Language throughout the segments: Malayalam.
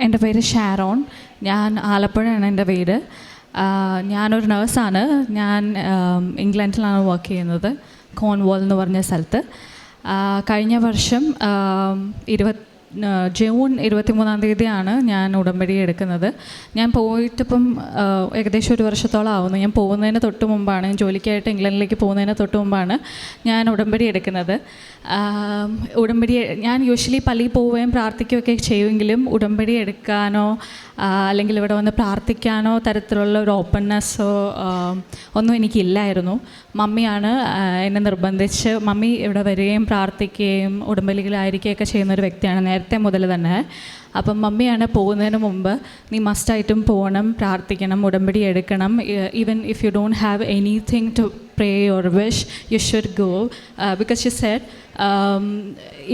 എന്റെ പേര് ഷാരോൺ. ഞാൻ ആലപ്പുഴയാണ് എന്റെ വീട്. ഞാനൊരു നേഴ്സാണ്. ഞാൻ ഇംഗ്ലണ്ടിലാണ് വർക്ക് ചെയ്യുന്നത്. കോൺവോൾ എന്ന് പറഞ്ഞ സ്ഥലത്ത്. കഴിഞ്ഞ വർഷം ഇരുപത് ജൂൺ ഇരുപത്തിമൂന്നാം തീയതിയാണ് ഞാൻ ഉടമ്പടി എടുക്കുന്നത്. ഞാൻ പോയിട്ടിപ്പം ഏകദേശം ഒരു വർഷത്തോളം ആവുന്നു. ഞാൻ പോകുന്നതിന് തൊട്ട് മുമ്പാണ്. ജോലിക്കായിട്ട് ഇംഗ്ലണ്ടിലേക്ക് പോകുന്നതിന് തൊട്ട് മുമ്പാണ് ഞാൻ ഉടമ്പടി എടുക്കുന്നത്. ഉടമ്പടി ഞാൻ യൂഷ്വലി പള്ളിയിൽ പോവുകയും പ്രാർത്ഥിക്കുകയൊക്കെ ചെയ്യുമെങ്കിലും ഉടമ്പടി എടുക്കാനോ അല്ലെങ്കിൽ ഇവിടെ വന്ന് പ്രാർത്ഥിക്കാനോ തരത്തിലുള്ള ഒരു ഓപ്പൺനെസ്സോ ഒന്നും എനിക്കില്ലായിരുന്നു. മമ്മിയാണ് എന്നെ നിർബന്ധിച്ച് മമ്മി ഇവിടെ വരികയും പ്രാർത്ഥിക്കുകയും ഉടമ്പടികളായിരിക്കുകയൊക്കെ ചെയ്യുന്ന ഒരു വ്യക്തിയാണ് നേരത്തെ മുതൽ തന്നെ. അപ്പം മമ്മിയാണ് പോകുന്നതിന് മുമ്പ് നീ മസ്റ്റായിട്ടും പോകണം പ്രാർത്ഥിക്കണം ഉടമ്പടി എടുക്കണം. Even if you don't have anything to pray or wish you should go because you said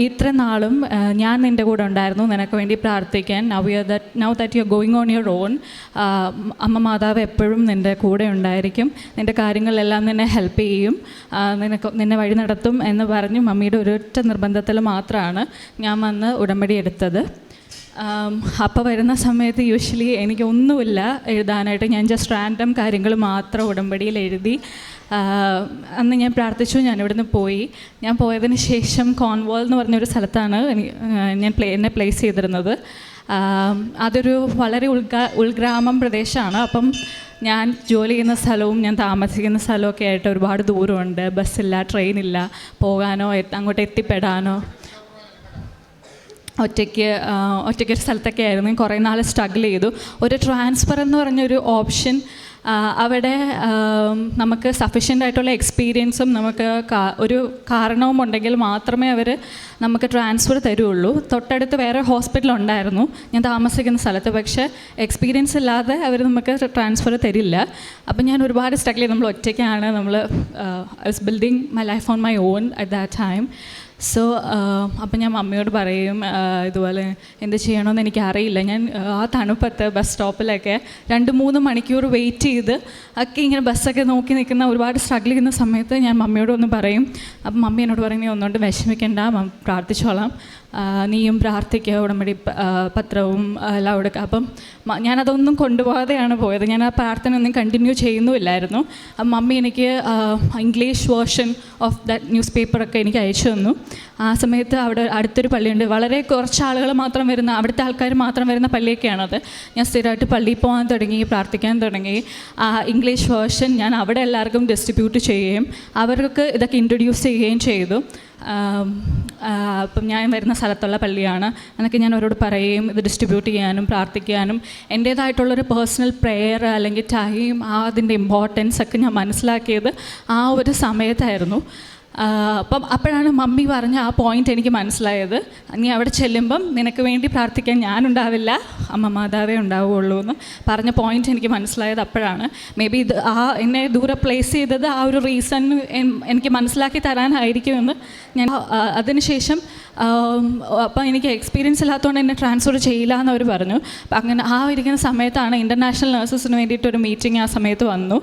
ഇത്ര നാളും ഞാൻ നിന്റെ കൂടെ ഉണ്ടായിരുന്നു നിനക്ക് വേണ്ടി പ്രാർത്ഥിക്കാൻ. Now you that now that you going on your own അമ്മ മാതാവ് എപ്പോഴും നിന്റെ കൂടെ ഉണ്ടായിരിക്കും. നിന്റെ കാര്യങ്ങളെല്ലാം നിന്നെ ഹെൽപ്പ് ചെയ്യും. നിനക്ക് നിന്നെ വഴി നടത്തും എന്ന് പറഞ്ഞു മമ്മിയുടെ ഒരൊറ്റ നിർബന്ധത്തിൽ മാത്രമാണ് ഞാൻ വന്ന് ഉടമ്പടി എടുത്തത്. അപ്പോൾ വരുന്ന സമയത്ത് യൂഷ്വലി എനിക്കൊന്നുമില്ല എഴുതാനായിട്ട്. ഞാൻ ജസ്റ്റ് റാൻഡം കാര്യങ്ങൾ മാത്രം ഉടമ്പടിയിൽ എഴുതി. അന്ന് ഞാൻ പ്രാർത്ഥിച്ചു ഞാൻ ഇവിടുന്ന് പോയി. ഞാൻ പോയതിന് ശേഷം കോൺവോൾ എന്ന് പറഞ്ഞൊരു സ്ഥലത്താണ് ഞാൻ പ്ലേ എന്നെ പ്ലേസ് ചെയ്തിരുന്നത്. അതൊരു വളരെ ഉൾഗ്രാ ഉൾഗ്രാമം പ്രദേശമാണ്. അപ്പം ഞാൻ ജോലി ചെയ്യുന്ന സ്ഥലവും ഞാൻ താമസിക്കുന്ന സ്ഥലമൊക്കെ ആയിട്ട് ഒരുപാട് ദൂരമുണ്ട്. ബസ്സില്ല ട്രെയിനില്ല. പോകാനോ അങ്ങോട്ട് എത്തിപ്പെടാനോ. ഒറ്റയ്ക്ക് ഒറ്റയ്ക്ക് ഒരു സ്ഥലത്തൊക്കെ ആയിരുന്നു. കുറേ നാൾ സ്ട്രഗിൾ ചെയ്തു. ഒരു ട്രാൻസ്ഫർ എന്ന് പറഞ്ഞൊരു ഓപ്ഷൻ അവിടെ നമുക്ക് സഫീഷ്യന്റ് ആയിട്ടുള്ള എക്സ്പീരിയൻസും നമുക്ക് ഒരു കാരണവും ഉണ്ടെങ്കിൽ മാത്രമേ അവർ നമുക്ക് ട്രാൻസ്ഫർ തരുള്ളൂ. തൊട്ടടുത്ത് വേറെ ഹോസ്പിറ്റൽ ഉണ്ടായിരുന്നു. ഞാൻ താമസിക്കുന്ന സ്ഥലത്ത്. പക്ഷേ എക്സ്പീരിയൻസ് ഇല്ലാതെ അവർ നമുക്ക് ട്രാൻസ്ഫർ തരില്ല. അപ്പം ഞാൻ ഒരുപാട് സ്ട്രഗിൾ ചെയ്തു. നമ്മൾ ഒറ്റയ്ക്കാണ്. നമ്മൾ building my life on my own at that time so അപ്പം ഞാൻ മമ്മിയോട് പറയും ഇതുപോലെ എന്ത് ചെയ്യണമെന്ന് എനിക്കറിയില്ല. ഞാൻ ആ, തണുപ്പത്ത് ബസ് സ്റ്റോപ്പിലൊക്കെ രണ്ട് മൂന്ന് മണിക്കൂർ വെയിറ്റ് ചെയ്ത് ഒക്കെ ഇങ്ങനെ ബസ്സൊക്കെ നോക്കി നിൽക്കുന്ന ഒരുപാട് സ്ട്രഗിൾ ചെയ്യുന്ന സമയത്ത് ഞാൻ മമ്മിയോട് ഒന്ന് പറയും. അപ്പം മമ്മി എന്നോട് പറയും നീ ഒന്നുകൊണ്ട് വിഷമിക്കേണ്ട പ്രാർത്ഥിച്ചോളാം. നീയും പ്രാർത്ഥിക്കുക ഉടമ്പടി പത്രവും എല്ലാം എടുക്കുക അപ്പം ഞാനതൊന്നും കൊണ്ടുപോകാതെയാണ് പോയത്. ഞാൻ ആ പ്രാർത്ഥന ഒന്നും കണ്ടിന്യൂ ചെയ്യുന്നുമില്ലായിരുന്നു. അപ്പം മമ്മി എനിക്ക് English version of that news പേപ്പറൊക്കെ എനിക്ക് അയച്ചു തന്നു. ആ സമയത്ത് അവിടെ അടുത്തൊരു പള്ളിയുണ്ട്. വളരെ കുറച്ച് ആളുകൾ മാത്രം വരുന്ന അവിടുത്തെ ആൾക്കാർ മാത്രം വരുന്ന പള്ളിയൊക്കെയാണത്. ഞാൻ സ്ഥിരമായിട്ട് പള്ളിയിൽ പോകാൻ തുടങ്ങി പ്രാർത്ഥിക്കാൻ തുടങ്ങി. ആ ഇംഗ്ലീഷ് വേർഷൻ ഞാൻ അവിടെ എല്ലാവർക്കും ഡിസ്ട്രിബ്യൂട്ട് ചെയ്യുകയും അവർക്ക് ഇതൊക്കെ ഇൻട്രൊഡ്യൂസ് ചെയ്യുകയും ചെയ്തു. അപ്പം ഞാൻ വരുന്ന സ്ഥലത്തുള്ള പള്ളിയാണ്. എന്നൊക്കെ ഞാൻ അവരോട് പറയുകയും ഇത് ഡിസ്ട്രിബ്യൂട്ട് ചെയ്യാനും പ്രാർത്ഥിക്കാനും എന്റേതായിട്ടുള്ളൊരു പേഴ്സണൽ പ്രെയർ അല്ലെങ്കിൽ ടൈം ആ അതിന്റെ ഇമ്പോർട്ടൻസ് ഒക്കെ ഞാൻ മനസ്സിലാക്കിയത് ആ ഒരു സമയത്തായിരുന്നു. അപ്പം അപ്പോഴാണ് മമ്മി പറഞ്ഞ ആ പോയിന്റ് എനിക്ക് മനസ്സിലായത്. നീ അവിടെ ചെല്ലുമ്പം നിനക്ക് വേണ്ടി പ്രാർത്ഥിക്കാൻ ഞാനുണ്ടാവില്ല. അമ്മ മാതാവേ ഉണ്ടാവുകയുള്ളൂ എന്ന് പറഞ്ഞ പോയിന്റ് എനിക്ക് മനസ്സിലായത് അപ്പോഴാണ്. മേ ബി ഇത് ആ എന്നെ ദൂരെ പ്ലേസ് ചെയ്തത് ആ ഒരു റീസൺ എനിക്ക് മനസ്സിലാക്കി തരാനായിരിക്കുമെന്ന് ഞാൻ അതിനുശേഷം അപ്പം എനിക്ക് എക്സ്പീരിയൻസ് ഇല്ലാത്തതുകൊണ്ട് എന്നെ ട്രാൻസ്ഫർ ചെയ്യില്ല എന്ന് അവർ പറഞ്ഞു. അപ്പം അങ്ങനെ ആ ഇരിക്കുന്ന സമയത്താണ് ഇന്റർനാഷണൽ നഴ്സസിന് വേണ്ടിയിട്ട് ഒരു മീറ്റിംഗ് ആ സമയത്ത് വന്നു.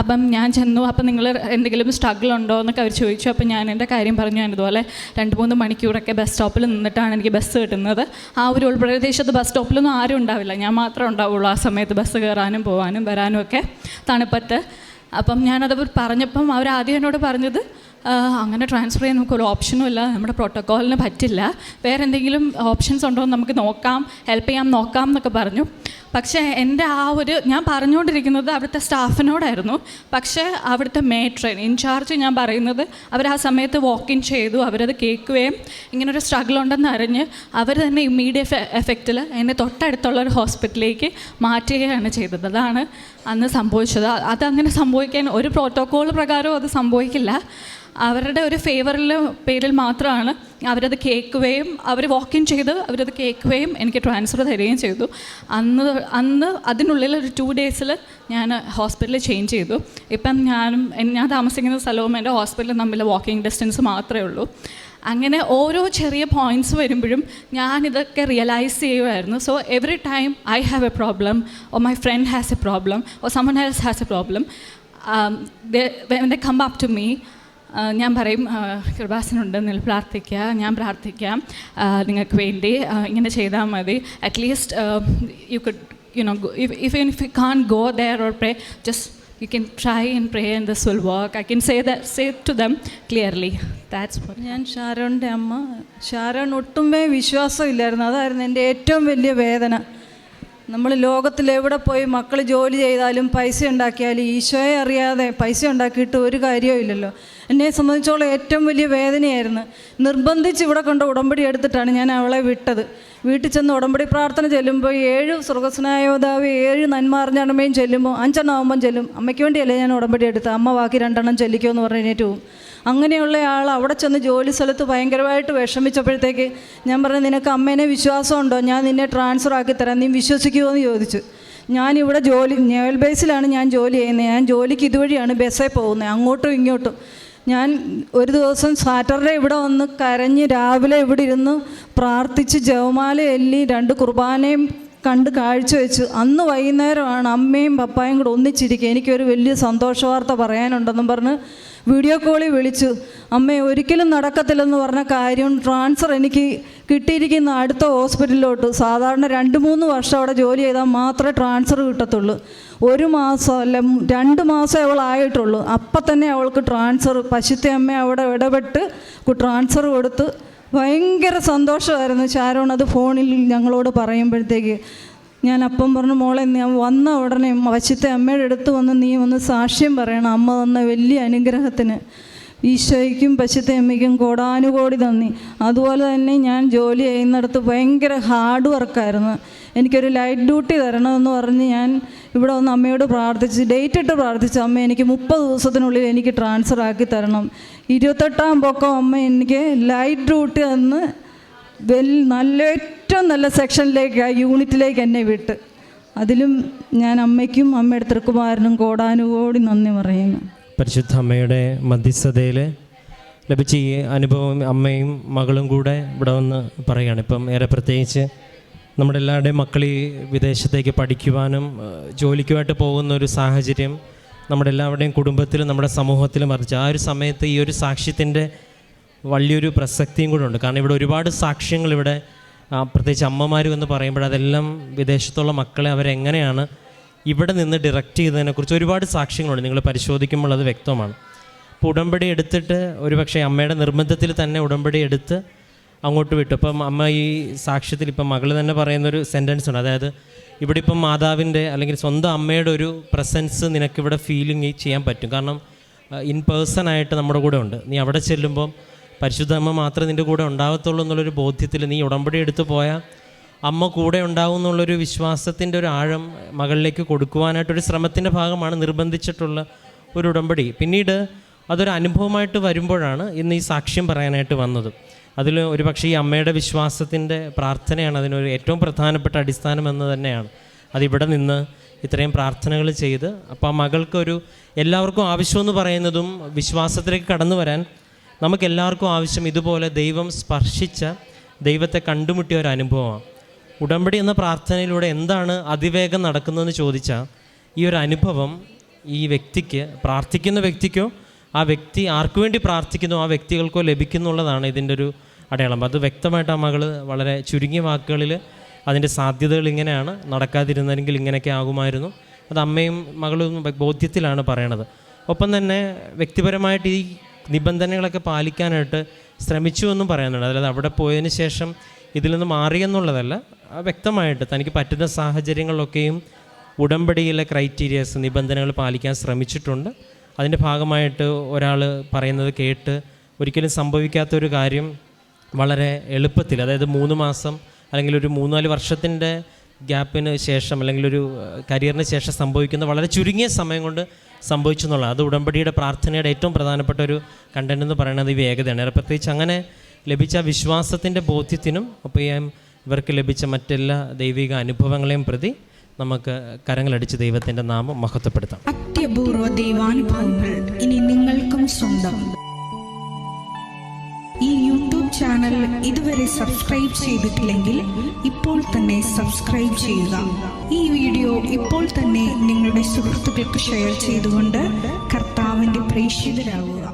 അപ്പം ഞാൻ ചെന്നു. അപ്പം നിങ്ങൾ എന്തെങ്കിലും സ്ട്രഗിൾ ഉണ്ടോ എന്നൊക്കെ അവർ ചോദിച്ചു. അപ്പം ഞാൻ എന്റെ കാര്യം പറഞ്ഞു ഞാൻ ഇതുപോലെ രണ്ട് മൂന്ന് മണിക്കൂറൊക്കെ ബസ് സ്റ്റോപ്പിൽ നിന്നിട്ടാണ് എനിക്ക് ബസ് കിട്ടുന്നത്. ആ ഒരു ഉൾപ്രദേശത്ത് ബസ് സ്റ്റോപ്പിലൊന്നും ആരും ഉണ്ടാവില്ല. ഞാൻ മാത്രമേ ഉണ്ടാവുള്ളൂ ആ സമയത്ത് ബസ് കയറാനും പോകാനും വരാനും ഒക്കെ തണുപ്പത്ത്. അപ്പം ഞാനത് പറഞ്ഞപ്പം അവർ ആദ്യം എന്നോട് പറഞ്ഞത് അങ്ങനെ ട്രാൻസ്ഫർ ചെയ്യാൻ നമുക്കൊരു ഓപ്ഷനും ഇല്ല. നമ്മുടെ പ്രോട്ടോക്കോളിന് പറ്റില്ല. വേറെ എന്തെങ്കിലും ഓപ്ഷൻസ് ഉണ്ടോ എന്ന് നമുക്ക് നോക്കാം. ഹെൽപ്പ് ചെയ്യാം നോക്കാം എന്നൊക്കെ പറഞ്ഞു. പക്ഷേ എന്റെ ആ ഒരു ഞാൻ പറഞ്ഞുകൊണ്ടിരിക്കുന്നത് അവിടുത്തെ സ്റ്റാഫിനോടായിരുന്നു. പക്ഷേ അവിടുത്തെ മേട്രൻ ഇൻചാർജ് ഞാൻ പറയുന്നത് അവർ ആ സമയത്ത് വാക്ക് ഇൻ ചെയ്തു അവരത് കേൾക്കുകയും ഇങ്ങനൊരു സ്ട്രഗിൾ ഉണ്ടെന്ന് അറിഞ്ഞ് അവർ തന്നെ ഇമ്മീഡിയറ്റ് എഫക്റ്റിൽ എന്നെ തൊട്ടടുത്തുള്ള ഒരു ഹോസ്പിറ്റലിലേക്ക് മാറ്റുകയാണ് ചെയ്തത്. അതാണ് അന്ന് സംഭവിച്ചത്. അതങ്ങനെ സംഭവിക്കാൻ ഒരു പ്രോട്ടോക്കോൾ പ്രകാരവും അത് സംഭവിക്കില്ല. അവരുടെ ഒരു ഫേവറിൽ പേരിൽ മാത്രമാണ് അവരത് കേൾക്കുകയും അവർ വാക്ക് ഇൻ ചെയ്ത് അവരത് കേൾക്കുകയും എനിക്ക് ട്രാൻസ്ഫർ തരികയും ചെയ്തു. അന്ന് അന്ന് അതിനുള്ളിൽ ഒരു ടു ഡേയ്സിൽ ഞാൻ ഹോസ്പിറ്റലിൽ ചേഞ്ച് ചെയ്തു. ഇപ്പം ഞാനും ഞാൻ താമസിക്കുന്ന സ്ഥലവും എന്റെ ഹോസ്പിറ്റലും തമ്മിൽ വാക്കിംഗ് ഡിസ്റ്റൻസ് മാത്രമേ ഉള്ളൂ. അങ്ങനെ ഓരോ ചെറിയ പോയിന്റ്സ് വരുമ്പോഴും ഞാനിതൊക്കെ റിയലൈസ് ചെയ്യുമായിരുന്നു so every time I have a problem oh my friend has a problem oh someone else has a problem they come up to me ഞാൻ പറയും കൃപാസനുണ്ടെന്നിൽ പ്രാർത്ഥിക്കുക ഞാൻ പ്രാർത്ഥിക്കാം. നിങ്ങൾക്ക് വേണ്ടി ഇങ്ങനെ ചെയ്താൽ മതി. At least you could you know if if if you can go there or pray just you can try and pray and this will work I can say the say to them clearly that's ഞാൻ ഷാരോണിന്റെ അമ്മ. ഷാരോൺ ഒട്ടുമേ വിശ്വാസമില്ലായിരുന്നു. അതായിരുന്നു എന്റെ ഏറ്റവും വലിയ വേദന. നമ്മൾ ലോകത്തിൽ എവിടെ പോയി മക്കൾ ജോലി ചെയ്താലും പൈസ ഉണ്ടാക്കിയാലും ഈശോയെ അറിയാതെ പൈസ ഉണ്ടാക്കിയിട്ട് ഒരു കാര്യവും ഇല്ലല്ലോ. എന്നെ സംബന്ധിച്ചോളം ഏറ്റവും വലിയ വേദനയായിരുന്നു. നിർബന്ധിച്ച് ഇവിടെ കൊണ്ട് ഉടമ്പടി എടുത്തിട്ടാണ് ഞാൻ അവളെ വിട്ടത്. വീട്ടിൽ ചെന്ന് ഉടമ്പടി പ്രാർത്ഥന ചെല്ലുമ്പോൾ ഏഴ് സ്വർഗസ്നായോദാവ് ഏഴ് നന്മാറിഞ്ഞണമയും ചെല്ലുമ്പോൾ അഞ്ചെണ്ണം ആകുമ്പം ചെല്ലും. അമ്മയ്ക്ക് വേണ്ടിയല്ലേ ഞാൻ ഉടമ്പടി എടുത്ത് അമ്മ ബാക്കി രണ്ടെണ്ണം ചെല്ലിക്കുമെന്ന് പറഞ്ഞു കഴിഞ്ഞിട്ട് അങ്ങനെയുള്ള ആൾ അവിടെ ചെന്ന് ജോലി സ്ഥലത്ത് ഭയങ്കരമായിട്ട് വിഷമിച്ചപ്പോഴത്തേക്ക് ഞാൻ പറഞ്ഞു നിനക്ക് അമ്മേനെ വിശ്വാസമുണ്ടോ? ഞാൻ നിന്നെ ട്രാൻസ്ഫർ ആക്കി തരാം. നീ വിശ്വസിക്കുമോ എന്ന് ചോദിച്ചു. ഞാനിവിടെ ജോലി നേവൽ ബേസിലാണ് ഞാൻ ജോലി ചെയ്യുന്നത്. ഞാൻ ജോലിക്ക് ഇതുവഴിയാണ് ബസ്സേ പോകുന്നത്. അങ്ങോട്ടും ഇങ്ങോട്ടും. ഞാൻ ഒരു ദിവസം സാറ്റർഡേ ഇവിടെ വന്ന് കരഞ്ഞ് രാവിലെ ഇവിടെ ഇരുന്ന് പ്രാർത്ഥിച്ച് ജവമാല എല്ലി രണ്ട് കുർബാനയും കണ്ട് കാഴ്ചവെച്ചു അന്ന് വൈകുന്നേരമാണ് അമ്മയും പപ്പായും കൂടെ ഒന്നിച്ചിരിക്കുക എനിക്കൊരു വലിയ സന്തോഷ വാർത്ത പറയാനുണ്ടെന്നും പറഞ്ഞ് വീഡിയോ കോളിൽ വിളിച്ചു. അമ്മയെ ഒരിക്കലും നടക്കത്തില്ലെന്ന് പറഞ്ഞ കാര്യം ട്രാൻസ്ഫർ എനിക്ക് കിട്ടിയിരിക്കുന്ന അടുത്ത ഹോസ്പിറ്റലിലോട്ട് സാധാരണ രണ്ട് മൂന്ന് വർഷം അവിടെ ജോലി ചെയ്താൽ മാത്രമേ ട്രാൻസ്ഫർ കിട്ടത്തുള്ളൂ. ഒരു മാസം അല്ല രണ്ട് മാസം അവൾ ആയിട്ടുള്ളൂ. അപ്പം തന്നെ അവൾക്ക് ട്രാൻസ്ഫർ പശുത്തെ അമ്മ അവിടെ ഇടപെട്ട് ട്രാൻസ്ഫർ കൊടുത്ത് ഭയങ്കര സന്തോഷമായിരുന്നു. ഷാരോൺ അത് ഫോണിൽ ഞങ്ങളോട് പറയുമ്പോഴത്തേക്ക് ഞാൻ അപ്പം പറഞ്ഞു മോളെ ഞാൻ വന്ന ഉടനെ വശത്തെ അമ്മയുടെ അടുത്ത് വന്ന് നീ വന്ന് സാക്ഷ്യം പറയണം. അമ്മ തന്ന വലിയ അനുഗ്രഹത്തിന്. ഈശോയ്ക്കും പശുത്തെ അമ്മയ്ക്കും കോടാനുകോടി നന്ദി. അതുപോലെ തന്നെ ഞാൻ ജോലി ചെയ്യുന്നിടത്ത് ഭയങ്കര ഹാർഡ് വർക്കായിരുന്നു. എനിക്കൊരു ലൈറ്റ് ഡ്യൂട്ടി തരണമെന്ന് പറഞ്ഞ് ഞാൻ ഇവിടെ വന്ന് അമ്മയോട് പ്രാർത്ഥിച്ച് ഡേറ്റ് ഇട്ട് പ്രാർത്ഥിച്ചു അമ്മ എനിക്ക് മുപ്പത് ദിവസത്തിനുള്ളിൽ എനിക്ക് ട്രാൻസ്ഫർ ആക്കി തരണം. ഇരുപത്തെട്ടാം പൊക്കം അമ്മ എനിക്ക് ലൈറ്റ് ഡ്യൂട്ടി തന്ന് വെൽ നല്ല ഏറ്റവും നല്ല സെക്ഷനിലേക്ക് ആ യൂണിറ്റിലേക്ക് എന്നെ വിട്ട്. അതിലും ഞാൻ അമ്മയ്ക്കും അമ്മയുടെ തൃക്കുമാരനും കോടാനുകോടി നന്ദി പറയുന്നു. പരിശുദ്ധ അമ്മയുടെ മധ്യസ്ഥതയിൽ ലഭിച്ച ഈ അനുഭവം അമ്മയും മകളും കൂടെ ഇവിടെ വന്ന് പറയുകയാണ്. ഇപ്പം ഏറെ പ്രത്യേകിച്ച് നമ്മുടെ എല്ലാവരുടെയും മക്കൾ ഈ വിദേശത്തേക്ക് പഠിക്കുവാനും ജോലിക്കുമായിട്ട് പോകുന്ന ഒരു സാഹചര്യം നമ്മുടെ എല്ലാവരുടെയും കുടുംബത്തിലും നമ്മുടെ സമൂഹത്തിലും മറിച്ച് ആ ഒരു സമയത്ത് ഈ ഒരു സാക്ഷ്യത്തിന്റെ വലിയൊരു പ്രസക്തിയും കൂടെ ഉണ്ട്. കാരണം ഇവിടെ ഒരുപാട് സാക്ഷ്യങ്ങൾ ഇവിടെ പ്രത്യേകിച്ച് അമ്മമാരും എന്ന് പറയുമ്പോൾ അതെല്ലാം വിദേശത്തുള്ള മക്കളെ അവരെങ്ങനെയാണ് ഇവിടെ നിന്ന് ഡിറക്റ്റ് ചെയ്തതിനെക്കുറിച്ച് ഒരുപാട് സാക്ഷ്യങ്ങളുണ്ട്. നിങ്ങൾ പരിശോധിക്കുമ്പോൾ അത് വ്യക്തമാണ്. അപ്പോൾ ഉടമ്പടി എടുത്തിട്ട് ഒരുപക്ഷെ അമ്മയുടെ നിർബന്ധത്തിൽ തന്നെ ഉടമ്പടി എടുത്ത് അങ്ങോട്ട് വിട്ടു. അപ്പം അമ്മ ഈ സാക്ഷ്യത്തിൽ ഇപ്പം മകൾ തന്നെ പറയുന്നൊരു സെന്റൻസ് ഉണ്ട്. അതായത് ഇവിടെ ഇപ്പം മാതാവിന്റെ അല്ലെങ്കിൽ സ്വന്തം അമ്മയുടെ ഒരു പ്രസൻസ് നിനക്കിവിടെ ഫീലിംഗ് ചെയ്യാൻ പറ്റും. കാരണം ഇൻ പേഴ്സൺ ആയിട്ട് നമ്മുടെ കൂടെ ഉണ്ട്. നീ അവിടെ ചെല്ലുമ്പം പരിശുദ്ധ അമ്മ മാത്രമേ നിന്റെ കൂടെ ഉണ്ടാകത്തുള്ളൂ എന്നുള്ളൊരു ബോധ്യത്തിൽ നീ ഉടമ്പടി എടുത്ത് പോയാൽ അമ്മ കൂടെ ഉണ്ടാവും എന്നുള്ളൊരു വിശ്വാസത്തിന്റെ ഒരു ആഴം മകളിലേക്ക് കൊടുക്കുവാനായിട്ടൊരു ശ്രമത്തിന്റെ ഭാഗമാണ് നിർബന്ധിച്ചിട്ടുള്ള ഒരു ഉടമ്പടി. പിന്നീട് അതൊരു അനുഭവമായിട്ട് വരുമ്പോഴാണ് ഇന്ന് ഈ സാക്ഷ്യം പറയാനായിട്ട് വന്നത്. അതിൽ ഒരു പക്ഷേ ഈ അമ്മയുടെ വിശ്വാസത്തിന്റെ പ്രാർത്ഥനയാണ് അതിനൊരു ഏറ്റവും പ്രധാനപ്പെട്ട അടിസ്ഥാനം എന്ന് തന്നെയാണ്. അതിവിടെ നിന്ന് ഇത്രയും പ്രാർത്ഥനകൾ ചെയ്ത് അപ്പോൾ ആ മകൾക്കൊരു എല്ലാവർക്കും ആവശ്യമെന്ന് പറയുന്നതും വിശ്വാസത്തിലേക്ക് കടന്നു വരാൻ നമുക്കെല്ലാവർക്കും ആവശ്യം ഇതുപോലെ ദൈവം സ്പർശിച്ച ദൈവത്തെ കണ്ടുമുട്ടിയ ഒരു അനുഭവമാണ്. ഉടമ്പടി എന്ന പ്രാർത്ഥനയിലൂടെ എന്താണ് അതിവേഗം നടക്കുന്നതെന്ന് ചോദിച്ചാൽ ഈ ഒരു അനുഭവം ഈ വ്യക്തിക്ക് പ്രാർത്ഥിക്കുന്ന വ്യക്തിക്കോ ആ വ്യക്തി ആർക്കു വേണ്ടി പ്രാർത്ഥിക്കുന്നു ആ വ്യക്തികൾക്കോ ലഭിക്കുന്നുള്ളതാണ് ഇതിന്റെ ഒരു അടയാളം. അത് വ്യക്തമായിട്ട് ആ മകൾ വളരെ ചുരുങ്ങിയ വാക്കുകളിൽ അതിന്റെ സാധ്യതകൾ ഇങ്ങനെയാണ് നടക്കാതിരുന്നെങ്കിൽ ഇങ്ങനെയൊക്കെ ആകുമായിരുന്നു. അത് അമ്മയും മകളും ബോധ്യത്തിലാണ് പറയണത്. ഒപ്പം തന്നെ വ്യക്തിപരമായിട്ട് ഈ നിബന്ധനകളൊക്കെ പാലിക്കാനായിട്ട് ശ്രമിച്ചു എന്നും പറയുന്നുണ്ട് അതായത് അവിടെ പോയതിന് ശേഷം ഇതിൽ നിന്ന് മാറിയെന്നുള്ളതല്ല വ്യക്തമായിട്ട് തനിക്ക് പറ്റുന്ന സാഹചര്യങ്ങളിലൊക്കെയും ഉടമ്പടിയിലെ ക്രൈറ്റീരിയസ് നിബന്ധനകൾ പാലിക്കാൻ ശ്രമിച്ചിട്ടുണ്ട്. അതിന്റെ ഭാഗമായിട്ട് ഒരാൾ പറയുന്നത് കേട്ട് ഒരിക്കലും സംഭവിക്കാത്തൊരു കാര്യം വളരെ എളുപ്പത്തിൽ അതായത് മൂന്ന് മാസം അല്ലെങ്കിൽ ഒരു മൂന്നാൽ വർഷത്തിന്റെ ഗ്യാപ്പിന് ശേഷം അല്ലെങ്കിൽ ഒരു കരിയറിന് ശേഷം സംഭവിക്കുന്ന വളരെ ചുരുങ്ങിയ സമയം കൊണ്ട് സംഭവിച്ചു എന്നുള്ളത് അത് ഉടമ്പടിയുടെ പ്രാർത്ഥനയുടെ ഏറ്റവും പ്രധാനപ്പെട്ട ഒരു കണ്ടന്റ് എന്ന് പറയുന്നത് ഈ വേഗതയാണ്. പ്രത്യേകിച്ച് അങ്ങനെ ലഭിച്ച വിശ്വാസത്തിന്റെ ബോധ്യത്തിനും ഒപ്പം ഇവർക്ക് ലഭിച്ച മറ്റെല്ലാ ദൈവിക അനുഭവങ്ങളെയും പ്രതി നമുക്ക് കരങ്ങളടിച്ച് ദൈവത്തിന്റെ നാമം മഹത്വപ്പെടുത്താം. അത്യപൂർവ ദൈവാനുഭവങ്ങൾ ഇനി നിങ്ങൾക്കും സ്വന്തം. ഈ യൂട്യൂബ് ചാനൽ ഇതുവരെ സബ്സ്ക്രൈബ് ചെയ്തിട്ടില്ലെങ്കിൽ ഇപ്പോൾ തന്നെ സബ്സ്ക്രൈബ് ചെയ്യുക. ഈ വീഡിയോ ഇപ്പോൾ തന്നെ നിങ്ങളുടെ സുഹൃത്തുക്കൾക്ക് ഷെയർ ചെയ്തുകൊണ്ട് കർത്താവിന്റെ പ്രേക്ഷിതരാകുക